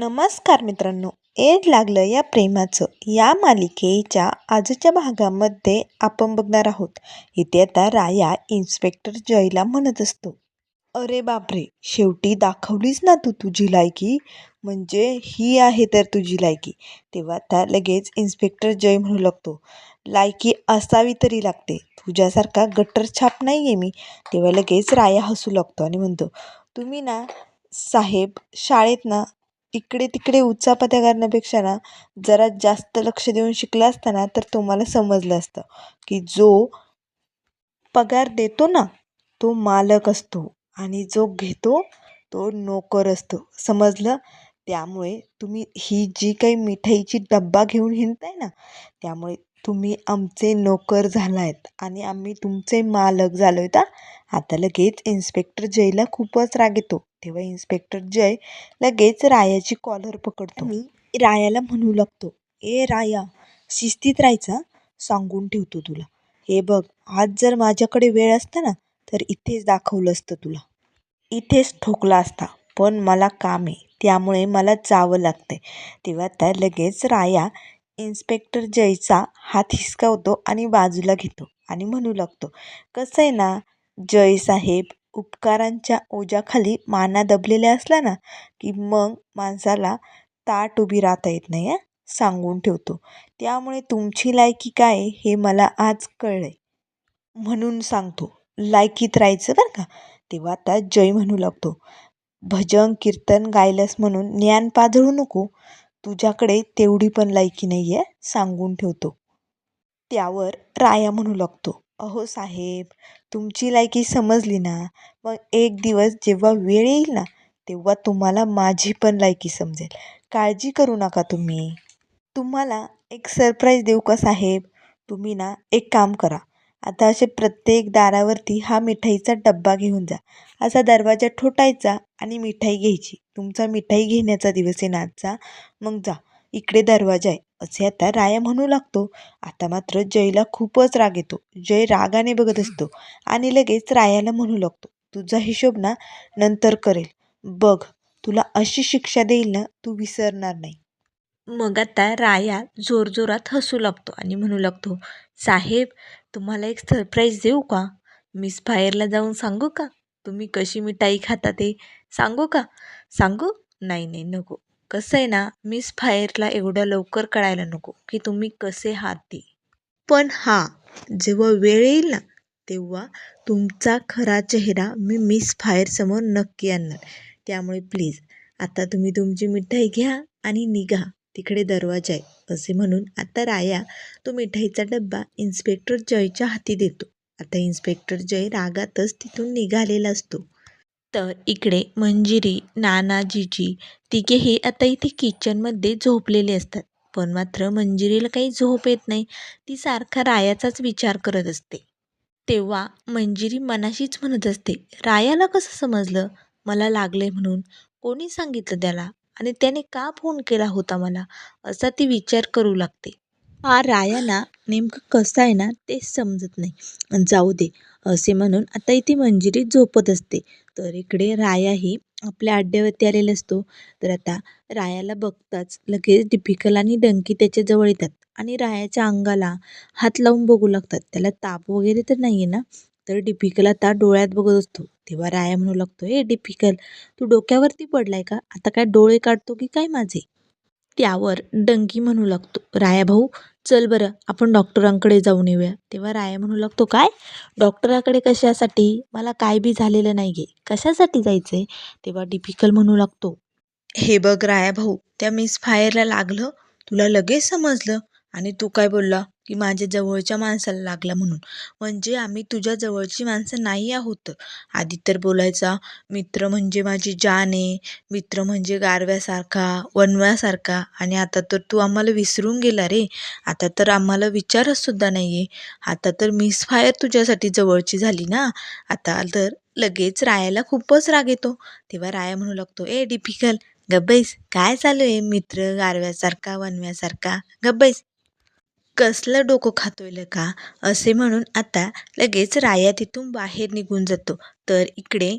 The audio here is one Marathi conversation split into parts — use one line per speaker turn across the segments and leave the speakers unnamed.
नमस्कार मित्रांनो. एड लागलं या प्रेमाचं. या मालिकेच्या आजच्या भागामध्ये आपण बघणार आहोत. इथे आता राया इन्स्पेक्टर जयला म्हणत असतो. अरे बापरे! शेवटी दाखवलीच ना तू तुझी लायकी. म्हणजे ही आहे तर तुझी लायकी. तेव्हा आता लगेच इन्स्पेक्टर जय म्हणू लागतो. लायकी असावी तरी लागते. तुझ्यासारखा गट्टर छाप नाही आहे मी. तेव्हा लगेच राया हसू लागतो आणि म्हणतो तुम्ही ना साहेब शाळेत ना इकडे तिकडे उचापत्या करण्यापेक्षा ना जरा जास्त लक्ष देऊन शिकला असता ना तर तुम्हाला समजलं असतं की जो पगार देतो ना तो मालक असतो आणि जो घेतो तो नोकर असतो. समजलं? त्यामुळे तुम्ही ही जी काही मिठाईची डब्बा घेऊन हिंडताय ना त्यामुळे तुम्ही आमचे नोकर झाला आहेत आणि आम्ही तुमचे मालक झालो आहेत आता लगेच इन्स्पेक्टर जयला खूपच राग येतो. तेव्हा इन्स्पेक्टर जय लगेच रायाची कॉलर पकडतो. आणि रायाला म्हणू लागतो ए राया शिस्तीत राहायचा? सांगून ठेवतो तुला. हे बघ आज जर माझ्याकडे वेळ असता ना तर इथेच दाखवलं असतं तुला. इथेच ठोकला असता पण मला काम आहे त्यामुळे मला जावं लागतंय. तेव्हा त्या लगेच राया इन्स्पेक्टर जयचा हात हिसकावतो आणि बाजूला घेतो आणि म्हणू लागतो कसं आहे ना जय साहेब उपकारांच्या ओझ्याखाली माना दबलेल्या असला ना की मग माणसाला ताट उभी राहता येत नाही सांगून ठेवतो. त्यामुळे तुमची लायकी काय हे मला आज कळलं आहे म्हणून सांगतो. लायकीत राहायचं बरं का? तेव्हा आता जय म्हणू लागतो. भजन कीर्तन गायलंस म्हणून ज्ञान पाजळू नको. तुझ्याकडे तेवढी पण लायकी नाही आहे सांगून ठेवतो. त्यावर राया म्हणू लागतो. अहो साहेब तुमची लायकी समजली ना? मग एक दिवस जेव्हा वेळ येईल ना तेव्हा तुम्हाला माझी पण लायकी समजेल. काळजी करू नका तुम्ही. तुम्हाला एक सरप्राईज देऊ का साहेब? तुम्ही ना एक काम करा. आता असे प्रत्येक दारावरती हा मिठाईचा डब्बा घेऊन जा. असा दरवाजा ठोठायचा आणि मिठाई घ्यायची. तुमचा मिठाई घेण्याचा दिवस आहे ना आजचा मग जा. इकडे दरवाजा आहे. असे आता राया म्हणू लागतो. आता मात्र जयला खूपच राग येतो. जय रागाने बघत असतो आणि लगेच रायाला म्हणू लागतो. तुझा हिशोब ना नंतर करेल. बघ. तुला अशी शिक्षा देईल ना तू विसरणार नाही. मग आता राया जोरजोरात हसू लागतो आणि म्हणू लागतो साहेब तुम्हाला एक सरप्राईज देऊ का? मिस फायरला जाऊन सांगू का? तुम्ही कशी मिठाई खाता ते? सांगू का? सांगू? नाही नाही नको. कसं आहे ना मिस फायरला एवढ्या लवकर कळायला नको की तुम्ही कसे आहात ते. पण हां जेव्हा वेळ येईल ना तेव्हा तुमचा खरा चेहरा मी मिस फायरसमोर नक्की आणणार. त्यामुळे प्लीज आता तुम्ही तुमची मिठाई घ्या आणि निघा. तिकडे दरवाजा आहे असे म्हणून आता राया तो मिठाईचा डब्बा इन्स्पेक्टर जयच्या हाती देतो. आता इन्स्पेक्टर जय रागातच तिथून निघालेला असतो. तर इकडे मंजिरी नाना जिजी तिघेही आता इथे किचनमध्ये झोपलेले असतात. पण मात्र मंजिरीला काही झोप येत नाही. ती सारखा रायाचाच विचार करत असते. तेव्हा मंजिरी मनाशीच म्हणत असते रायाला कसं समजलं? मला लागले म्हणून. कोणी सांगितलं त्याला? आणि त्याने का फोन केला होता मला? असा ती विचार करू लागते. हा रायाला नेमकं कसं आहे ना ते समजत नाही. जाऊ दे असे म्हणून आता इथे मंजिरी झोपत असते. तर इकडे रायाही आपल्या आड्यावरती आलेला असतो. तर आता रायाला बघताच लगेच डिपिकल आणि डंकी त्याच्याजवळ येतात आणि रायाच्या अंगाला हात लावून बघू लागतात. त्याला ताप वगैरे तर नाही आहे ना? तर डिपिकल आता डोळ्यात बघत असतो. तेव्हा राया म्हणू लागतो ए डिफिकल तू डोक्यावरती पडलाय का? आता काय डोळे काढतो की काय माझे? त्यावर डंकी म्हणू लागतो राया भाऊ चल बरं आपण डॉक्टरांकडे जाऊन येऊया. तेव्हा राया म्हणू लागतो काय? डॉक्टराकडे कशासाठी? मला काय बी झालेलं नाही गे कशासाठी जायचं आहे तेव्हा डिफिकल म्हणू लागतो हे बघ राया भाऊ त्या मिस फायरला लागलं तुला लगेच समजलं. आणि तू काय बोलला? की माझ्या जवळच्या माणसाला लागला म्हणून. म्हणजे आम्ही तुझ्या जवळची माणसं नाही आहोत. आधी तर बोलायचा मित्र म्हणजे माझी जान आहे. मित्र म्हणजे गारव्यासारखा वनव्यासारखा. आणि आता तर तू आम्हाला विसरून गेला रे. आता तर आम्हाला विचारचसुद्धा नाही आहे आता तर मिस फायर तुझ्यासाठी जवळची झाली ना? आता तर लगेच रायाला खूपच राग येतो. तेव्हा राया म्हणू लागतो ए डिफिकल गब्बैस काय चालू आहे? मित्र गारव्यासारखा वनव्यासारखा. गब्बैस कसलं डोकं खातोय का? असे म्हणून आता लगेच राया तिथून बाहेर निघून जातो. तर इकडे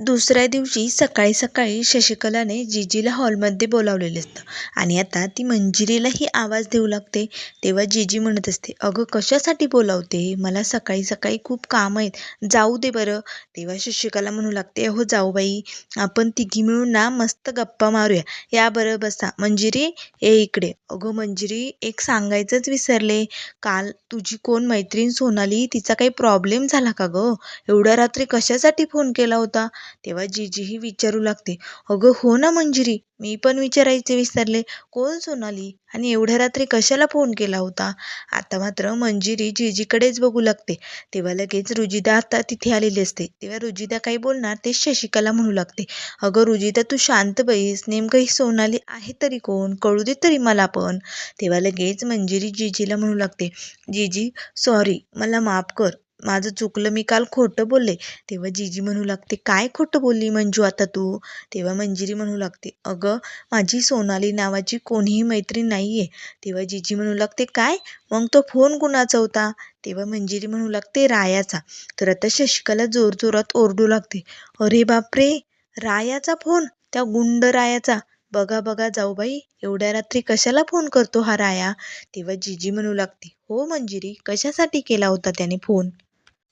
दुसऱ्या दिवशी सकाळी सकाळी शशिकलाने जीजीला हॉलमध्ये बोलावलेलं असतं. आणि आता ती मंजिरीलाही आवाज देऊ लागते. तेव्हा जीजी म्हणत असते अगं कशासाठी बोलावते? मला सकाळी सकाळी खूप काम आहेत. जाऊ दे बरं. तेव्हा शशिकला म्हणू लागते हो जाऊ बाई. आपण तिघी मिळून ना मस्त गप्पा मारूया. या बरं बसा. मंजिरी ए इकडे. अगं मंजिरी एक सांगायचंच विसरले. काल तुझी कोण मैत्रीण सोनाली तिचा काही प्रॉब्लेम झाला का गं? एवढ्या रात्री कशासाठी फोन केला होता? तेव्हा जीजीही विचारू लागते अगं हो ना मंजिरी मी पण विचारायचे विसरले. कोण सोनाली? आणि एवढ्या रात्री कशाला फोन केला होता? आता मात्र मंजिरी जीजीकडेच बघू लागते. तेव्हा लगेच रुजिदा आता तिथे आलेली असते. तेव्हा रुजिदा काही बोलणार ते शशिकला म्हणू लागते. अगं रुजिदा तू शांत बैस. नेमकं ही सोनाली आहे तरी कोण? कळू दे तरी मला पण. तेव्हा लगेच मंजिरी जीजीला म्हणू लागते जीजी सॉरी मला माफ कर. माझं चुकलं मी काल खोटं बोलले. तेव्हा जीजी म्हणू लागते काय खोटं बोलली मंजू आता तू? तेव्हा मंजिरी म्हणू लागते अगं माझी सोनाली नावाची कोणीही मैत्रीण नाही आहे तेव्हा जीजी म्हणू लागते काय? मग तो फोन कुणाचा होता? तेव्हा मंजिरी म्हणू लागते रायाचा. तर आता शशिकला जोरजोरात ओरडू लागते अरे बापरे! रायाचा फोन? त्या गुंड रायाचा? बघा बघा जाऊ बाई एवढ्या रात्री कशाला फोन करतो हा राया? तेव्हा जीजी म्हणू लागते हो मंजिरी कशासाठी केला होता त्याने फोन?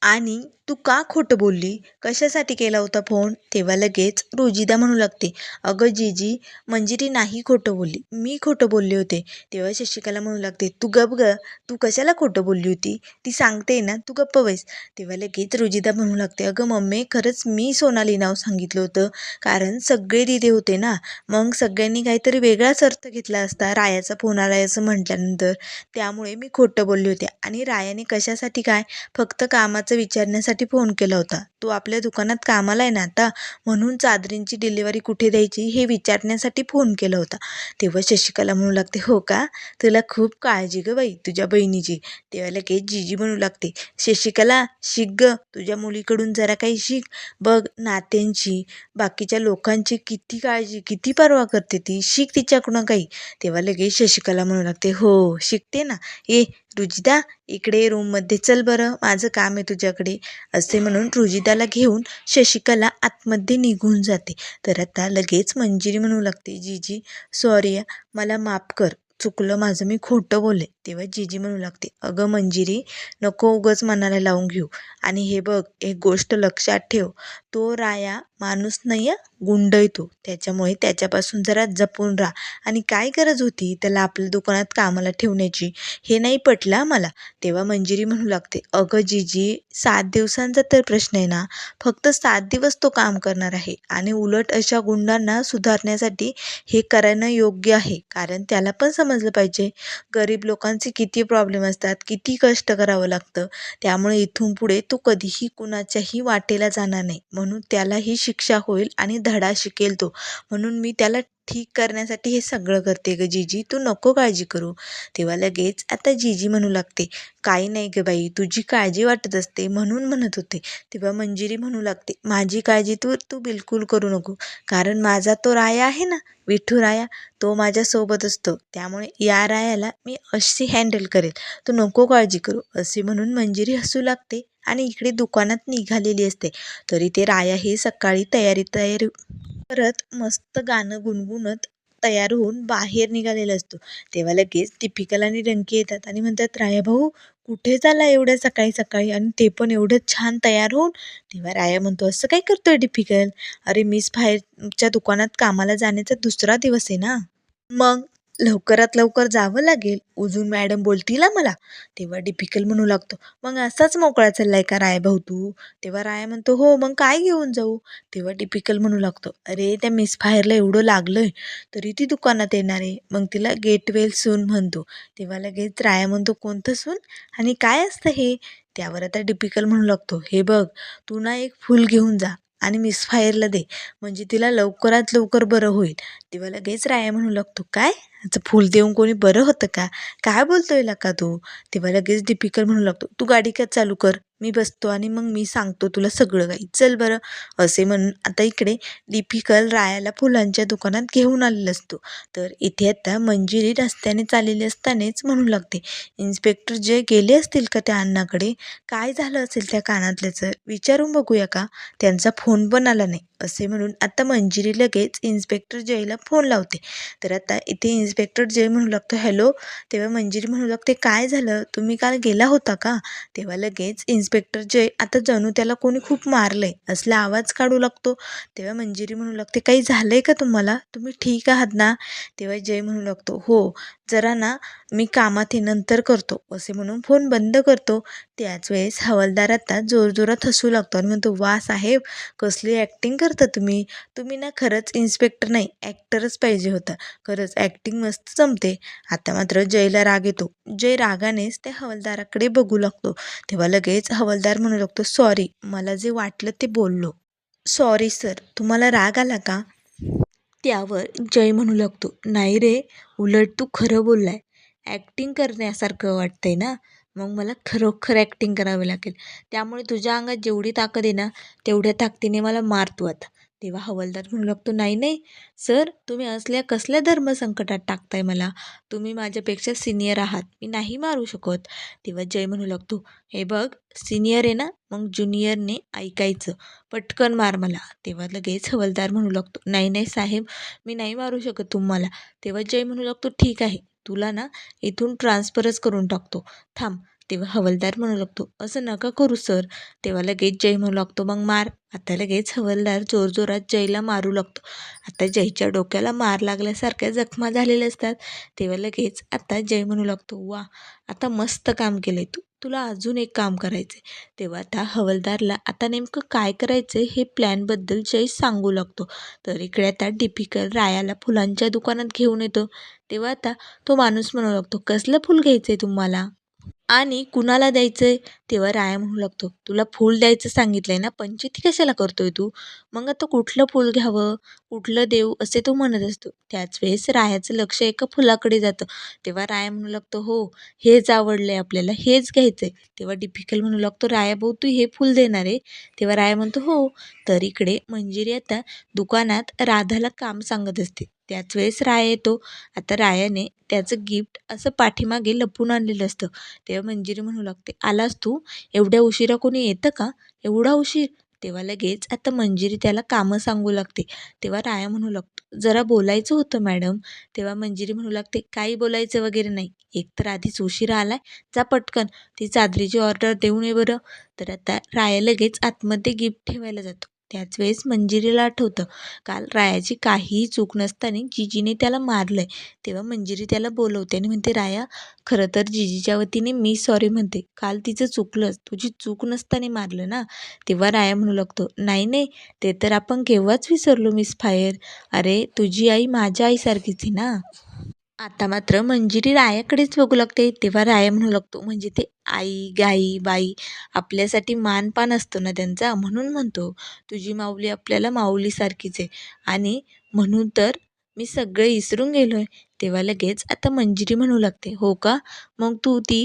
आणि तू का खोटं बोलली? कशासाठी केला होता फोन? तेव्हा लगेच रोजिदा म्हणू लागते. अगं जीजी मंजिरी नाही खोटं बोलली. मी खोटं बोलले होते. तेव्हा शशिकला म्हणू लागते तू गप ग. तू कशाला खोटं बोलली होती? ती सांगते ना तू गप्प बैस. तेव्हा लगेच रोजिदा म्हणू लागते अगं मम्मी खरंच मी सोनाली नाव सांगितलं होतं. कारण सगळे दिदे होते ना. मग सगळ्यांनी काहीतरी वेगळाच अर्थ घेतला असता रायाचा फोन आलाय असं म्हटल्यानंतर. त्यामुळे मी खोटं बोलले होते. आणि रायाने कशासाठी काय? फक्त कामाचं विचारण्यासाठी फोन केला होता. तू आपल्या दुकानात कामाला आहे ना आता म्हणून चादरींची डिलिव्हरी कुठे द्यायची हे विचारण्यासाठी फोन केला होता. तेव्हा शशिकला म्हणू लागते हो का? तुला खूप काळजी गं बाई तुझ्या बहिणीची. तेव्हा लगेच जीजी म्हणू लागते शशिकला शिक ग तुझ्या मुलीकडून जरा काही शिक. बघ नात्यांची बाकीच्या लोकांची किती काळजी किती पर्वा करते ती शिक तिच्याकडून काही. तेव्हा लगेच शशिकला म्हणू लागते हो शिकते ना. ए रुजिदा इकडे रूममध्ये चल बरं माझं काम आहे तुझ्याकडे. असे म्हणून त्याला घेऊन शशिकला आतमध्ये निघून जाते. तर आता लगेच मंजिरी म्हणू लागते. जीजी सॉरी मला माफ कर. चुकलं माझं. मी खोटं बोलले. तेव्हा जीजी म्हणू लागते अगं मंजिरी नको उगच मनाला लावून घेऊ. आणि हे बघ एक गोष्ट लक्षात ठेव. तो राया माणूस नाही गुंड येतो त्याच्यामुळे त्याच्यापासून जरा जपून राहा. आणि काय गरज होती त्याला आपल्या दुकानात कामाला ठेवण्याची? हे नाही पटलं मला. तेव्हा मंजिरी म्हणू लागते अगं जीजी सात दिवसांचा तर प्रश्न आहे ना. फक्त सात दिवस तो काम करणार आहे आणि उलट अशा गुंडांना सुधारण्यासाठी हे करणं योग्य आहे. कारण त्याला पण समजलं पाहिजे. गरीब लोकांचे किती प्रॉब्लेम असतात किती कष्ट करावं लागतं. त्यामुळे इथून पुढे तो कधीही कुणाच्याही वाटेला जाणार नाही. म्हणून त्याला ही शिक्षा होईल आणि धडा शिकेल तो. म्हणून मी त्याला ठीक करण्यासाठी हे सगळं करते ग जीजी. तू नको काळजी करू. तेव्हा लगेच आता जीजी म्हणू लागते काही नाही ग बाई तुझी काळजी वाटत असते म्हणून म्हणत होते. तेव्हा मंजिरी म्हणू लागते माझी काळजी तू तू बिलकुल करू नको कारण माझा तो राया आहे ना विठू राया तो माझ्यासोबत असतो. त्यामुळे या रायाला मी अशी हँडल करेल. तू नको काळजी करू असे म्हणून मंजिरी हसू लागते. आणि इकडे दुकानात निघालेली असते. तरी ते राया हे सकाळी तयारी तयारी करत मस्त गाणं गुणगुणत तयार होऊन बाहेर निघालेला असतो. तेव्हा लगेच दीपिकाला आणि रंकी येतात आणि म्हणतात राया भाऊ कुठे चालला एवढ्या सकाळी सकाळी? आणि ते पण एवढं छान तयार होऊन तेव्हा राया म्हणतो असं काय करतोय डिफिकल अरे मीच बाहेरच्या दुकानात कामाला जाण्याचा दुसरा दिवस आहे ना. मग लवकरात लवकर जावं लागेल. उजून मॅडम बोलतील ना मला. तेव्हा डिफिकल म्हणू लागतो. मग असाच मोकळा चाललाय का राय भाऊ तू? तेव्हा राया म्हणतो हो मग काय घेऊन जाऊ? तेव्हा डिफिकल म्हणू लागतो अरे त्या मिस फायरला एवढं लागलंय तरी ती दुकानात येणार आहे. मग तिला गेटवेल सून म्हणतो. तेव्हा लगेच राया म्हणतो कोणतं सून? आणि काय असतं हे? त्यावर आता डिपिकल म्हणू लागतो हे बघ तू ना एक फूल घेऊन जा आणि मिस फायरला दे. म्हणजे तिला लवकरात लवकर बरं होईल. तेव्हा लगेच राया म्हणू लागतो काय? याचं फूल देऊन कोणी बरं होतं का? काय बोलतोय का तू? तेव्हा लगेच डिपिकल म्हणू लागतो तू गाडी का चालू कर? मी बसतो आणि मग मी सांगतो तुला सगळं काही. चल बरं. असे म्हणून आता इकडे डिपिकल रायाला फुलांच्या दुकानात घेऊन आलेला असतो. तर इथे आता मंजिरी रस्त्याने चाललेली असतानाच म्हणू लागते इन्स्पेक्टर जे गेले असतील का त्या अण्णाकडे? काय झालं असेल त्या कानातल्याचं? विचारून बघूया का? त्यांचा फोन पण आला नाही. असे म्हणून आता मंजिरी लगेच इन्स्पेक्टर जयला फोन लावते. तर आता इथे इन्स्पेक्टर जय म्हणू लागतो हॅलो तेव्हा मंजिरी म्हणू लागते काय झालं? तुम्ही काल गेला होता का? तेव्हा लगेच इन्स्पेक्टर जय आता जणू त्याला कोणी खूप मारलंय असला आवाज काढू लागतो. तेव्हा मंजिरी म्हणू लागते काही झालंय का तुम्हाला? तुम्ही ठीक आहात ना? तेव्हा जय म्हणू लागतो हो जरा ना मी कामात हे नंतर करतो. असे म्हणून फोन बंद करतो. त्याच वेळेस हवालदार आता जोरजोरात हसू लागतो आणि म्हणतो वा साहेब कसली ॲक्टिंग करता तुम्ही? तुम्ही ना खरंच इन्स्पेक्टर नाही ॲक्टरच पाहिजे होता. खरंच ॲक्टिंग मस्त जमते. आता मात्र जयला राग येतो. जय रागानेच त्या हवालदाराकडे बघू लागतो. तेव्हा लगेच हवालदार म्हणू लागतो सॉरी मला जे वाटलं ते बोललो. सॉरी सर तुम्हाला राग आला का? त्यावर जय म्हणू लागतो नाही रे उलट तू खरं बोललाय. ॲक्टिंग करण्यासारखं वाटतंय ना? मग मला खरोखर ॲक्टिंग करावी लागेल. त्यामुळे तुझ्या अंगात जेवढी ताकद आहे ना तेवढ्या ताकदीने मला मार तू आता तेव्हा हवालदार म्हणू लागतो नाही नाही सर तुम्ही असल्या कसल्या धर्मसंकटात टाकताय मला? तुम्ही माझ्यापेक्षा सिनियर आहात. मी नाही मारू शकत. तेव्हा जय म्हणू लागतो हे बघ सिनियर आहे ना मग ज्युनियरने ऐकायचं. पटकन मार मला. तेव्हा लगेच हवलदार म्हणू लागतो नाही नाही साहेब मी नाही मारू शकत तुम्हाला. तेव्हा जय म्हणू लागतो ठीक आहे. तुला ना इथून ट्रान्सफरच करून टाकतो. थांब तेव्हा हवलदार म्हणू लागतो असं नका करू सर. तेव्हा लगेच जय म्हणू लागतो मग मार. आता लगेच हवलदार जोरजोरात जयला मारू लागतो. आता जयच्या डोक्याला मार लागल्यासारख्या जखमा झालेल्या असतात. तेव्हा लगेच आता जय म्हणू लागतो वा आता मस्त काम केलंय तू. तुला अजून एक काम करायचं तेव्हा आता हवालदारला आता नेमकं काय करायचं हे प्लॅनबद्दल जय सांगू लागतो. तर इकडे आता डिपिकल रायाला फुलांच्या दुकानात घेऊन येतो. तेव्हा आता तो माणूस म्हणू लागतो कसलं फूल घ्यायचं आहे तुम्हाला? आणि कुणाला द्यायचं आहे तेव्हा राया म्हणू लागतो तुला फूल द्यायचं सांगितलं आहे ना पंचायती कशाला करतोय तू? मग आता कुठलं फूल घ्यावं? कुठलं देऊ असे तो म्हणत असतो. त्याच वेळेस रायाचं लक्ष एका फुलाकडे जातं. तेव्हा राया म्हणू लागतो हो हेच आवडलं आहे आपल्याला हेच घ्यायचं आहे तेव्हा डिफिकल्ट म्हणू लागतो राया भाऊ तू हे फूल देणार आहे. तेव्हा राया म्हणतो हो. तर इकडे मंजिरी आता दुकानात राधाला काम सांगत असते. त्याच वेळेस राया येतो. आता रायाने त्याचं गिफ्ट असं पाठीमागे लपून आणलेलं असतं. तेव्हा मंजिरी म्हणू लागते आलास तू? एवढ्या उशिरा कोणी येतं का? एवढा उशीर? तेव्हा लगेच आता मंजिरी त्याला कामं सांगू लागते. तेव्हा राया म्हणू लागतो जरा बोलायचं होतं मॅडम. तेव्हा मंजिरी म्हणू लागते काही बोलायचं वगैरे नाही. एक तर आधीच उशिरा आलाय. जा पटकन. ती चादरीची ऑर्डर देऊन ये बरं. तर आता राया लगेच आतमध्ये गिफ्ट ठेवायला जातो. त्याच वेळेस मंजिरीला आठवतं. काल रायाची काहीही चूक नसताना जिजीने त्याला मारलंय. तेव्हा मंजिरी त्याला बोलवते आणि म्हणते राया खरं तर जिजीच्या वतीने मी सॉरी म्हणते. काल तिचं चुकलंच. तुझी चूक नसताना मारलं ना? तेव्हा राया म्हणू लागतो नाही नाही. ते तर आपण केव्हाच विसरलो मिस फायर अरे तुझी आई माझ्या आईसारखीच आहे ना? आता मात्र मंजिरी रायाकडेच बघू लागते. तेव्हा राया म्हणू लागतो म्हणजे ते आई गाई बाई आपल्यासाठी मानपान असतो ना त्यांचा? म्हणून म्हणतो तुझी माऊली आपल्याला माऊलीसारखीच आहे. आणि म्हणून तर मी सगळे विसरून गेलो आहे तेव्हा लगेच आता मंजिरी म्हणू लागते हो का? मग तू ती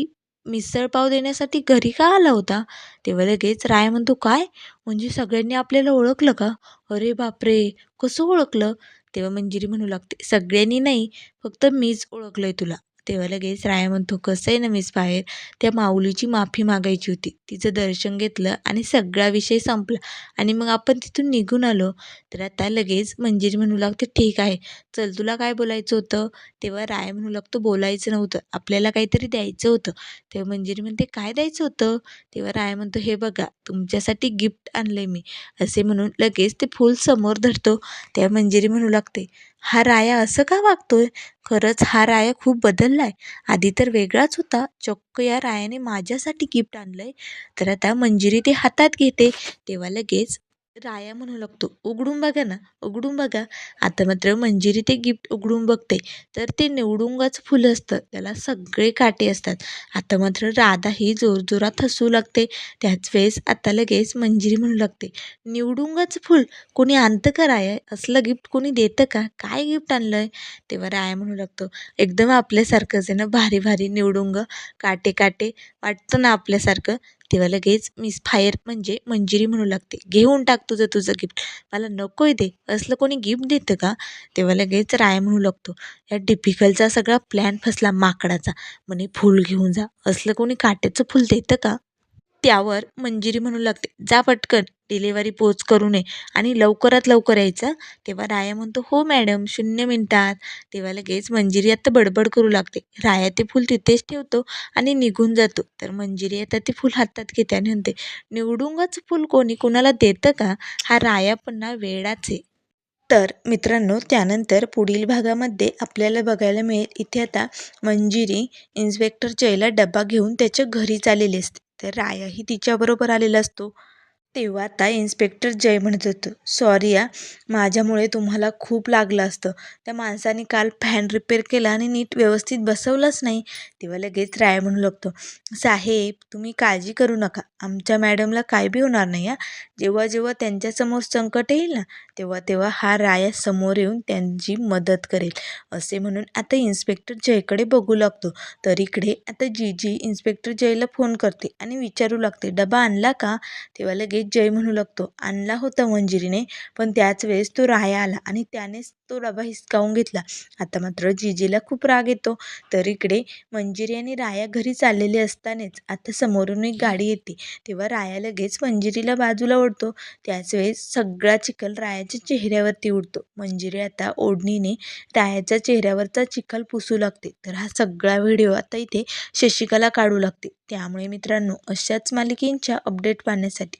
मिसळ पाव देण्यासाठी घरी का आला होता? तेव्हा लगेच राय म्हणतो काय? म्हणजे सगळ्यांनी आपल्याला ओळखलं का? अरे बापरे! कसं ओळखलं? तेव्हा मंजिरी म्हणू लागते. सगळ्यांनी नाही फक्त मीच ओळखलं आहे तुला. तेव्हा लगेच राया म्हणतो कसं आहे ना मिस बाहेर? त्या माऊलीची माफी मागायची होती. तिचं दर्शन घेतलं आणि सगळा विषय संपला. आणि मग आपण तिथून निघून आलो. तर आता लगेच मंजिरी म्हणू लागते ठीक आहे चल तुला काय बोलायचं होतं? तेव्हा राय म्हणू लागतो बोलायचं नव्हतं. आपल्याला काहीतरी द्यायचं होतं. तेव्हा मंजिरी म्हणते काय द्यायचं होतं? तेव्हा राय म्हणतो हे बघा तुमच्यासाठी गिफ्ट आणलं आहे मी. असे म्हणून लगेच ते फूल समोर धरतो. तेव्हा मंजिरी म्हणू लागते हा राया असं का वागतोय? खरंच हा राया खूप बदलला आहे आधी तर वेगळाच होता. चक्क या रायाने माझ्यासाठी गिफ्ट आणलं आहे तर आता मंजिरी ते हातात घेते. तेव्हा लगेच राया म्हणू लागतो उघडून बघा ना उघडून बघा. आता मात्र मंजिरी ते गिफ्ट उघडून बघते. तर ते निवडुंगाचं फुलं असतं त्याला सगळे काटे असतात. आता मात्र राधा ही जोरजोरात हसू लागते. त्याच वेळेस आता लगेच मंजिरी म्हणू लागते निवडुंगाचं फुल. कोणी आणतं का राया? असलं गिफ्ट कोणी देतं का? काय गिफ्ट आणलं आहे तेव्हा राया म्हणू लागतो एकदम आपल्यासारखंच आहे ना भारी भारी निवडुंग काटे काटे. वाटतं ना आपल्यासारखं. तेव्हा लगेच मिस फायर म्हणजे मंजिरी म्हणू लागते. घेऊन टाक तुझं तुझं गिफ्ट मला नको आहे दे असलं कोणी गिफ्ट देतं का? तेव्हा लगेच राय म्हणू लागतो. या डिफिकल्टचा सगळा प्लॅन फसला माकडाचा. म्हणे फूल घेऊन जा. असलं कोणी काट्याचं फूल देतं का? त्यावर मंजिरी म्हणू लागते. जा पटकन डिलेवरी पोच करू नये. आणि लवकरात लवकर यायचं. तेव्हा राया म्हणतो हो मॅडम शून्य मिनटात. तेव्हा लगेच मंजिरी आता बडबड करू लागते. राया ते फूल तिथेच ठेवतो आणि निघून जातो. तर मंजिरी आता ते फूल हातात घेते आणि म्हणते निवडूनच फूल कोणी कोणाला देतं का? हा राया पुन्हा वेळाच आहे. तर मित्रांनो त्यानंतर पुढील भागामध्ये आपल्याला बघायला मिळेल. इथे आता मंजिरी इन्स्पेक्टर जयला डबा घेऊन त्याच्या घरी चाललेली असते. तर रायाही तिच्याबरोबर आलेला असतो. तेव्हा आता इन्स्पेक्टर जय म्हणत होतं. सॉरी या माझ्यामुळे तुम्हाला खूप लागलं असतं. त्या माणसाने काल फॅन रिपेअर केला आणि नीट व्यवस्थित बसवलंच नाही. तेव्हा लगेच राय म्हणू लागतो साहेब तुम्ही काळजी करू नका. आमच्या मॅडमला काय बी होणार नाही या. जेव्हा जेव्हा त्यांच्यासमोर संकट येईल ना तेव्हा तेव्हा हा राया समोर येऊन त्यांची मदत करेल. असे म्हणून आता इन्स्पेक्टर जयकडे बघू लागतो. तर इकडे आता जी जी इन्स्पेक्टर जयला फोन करते आणि विचारू लागते डबा आणला का? तेव्हा लगेच जय म्हणू लागतो. आणला होता मंजिरीने पण त्याच वेळेस तो राया आला आणि त्यानेच तो डबा हिसकावून घेतला. आता मात्र जीजीला खूप राग येतो. तर इकडे मंजिरी आणि राया घरी चाललेले असतानाच आता समोरून एक गाडी येते. तेव्हा राया लगेच मंजिरीला बाजूला ओढतो. त्याच वेळेस सगळा चिखल रायाच्या चेहऱ्यावरती उडतो. मंजिरी आता ओढणीने रायाच्या चेहऱ्यावरचा चिखल पुसू लागते. तर हा सगळा व्हिडिओ आता इथे शशिकाला काढू लागते. त्यामुळे मित्रांनो अशाच मालिकेंच्या अपडेट पाहण्यासाठी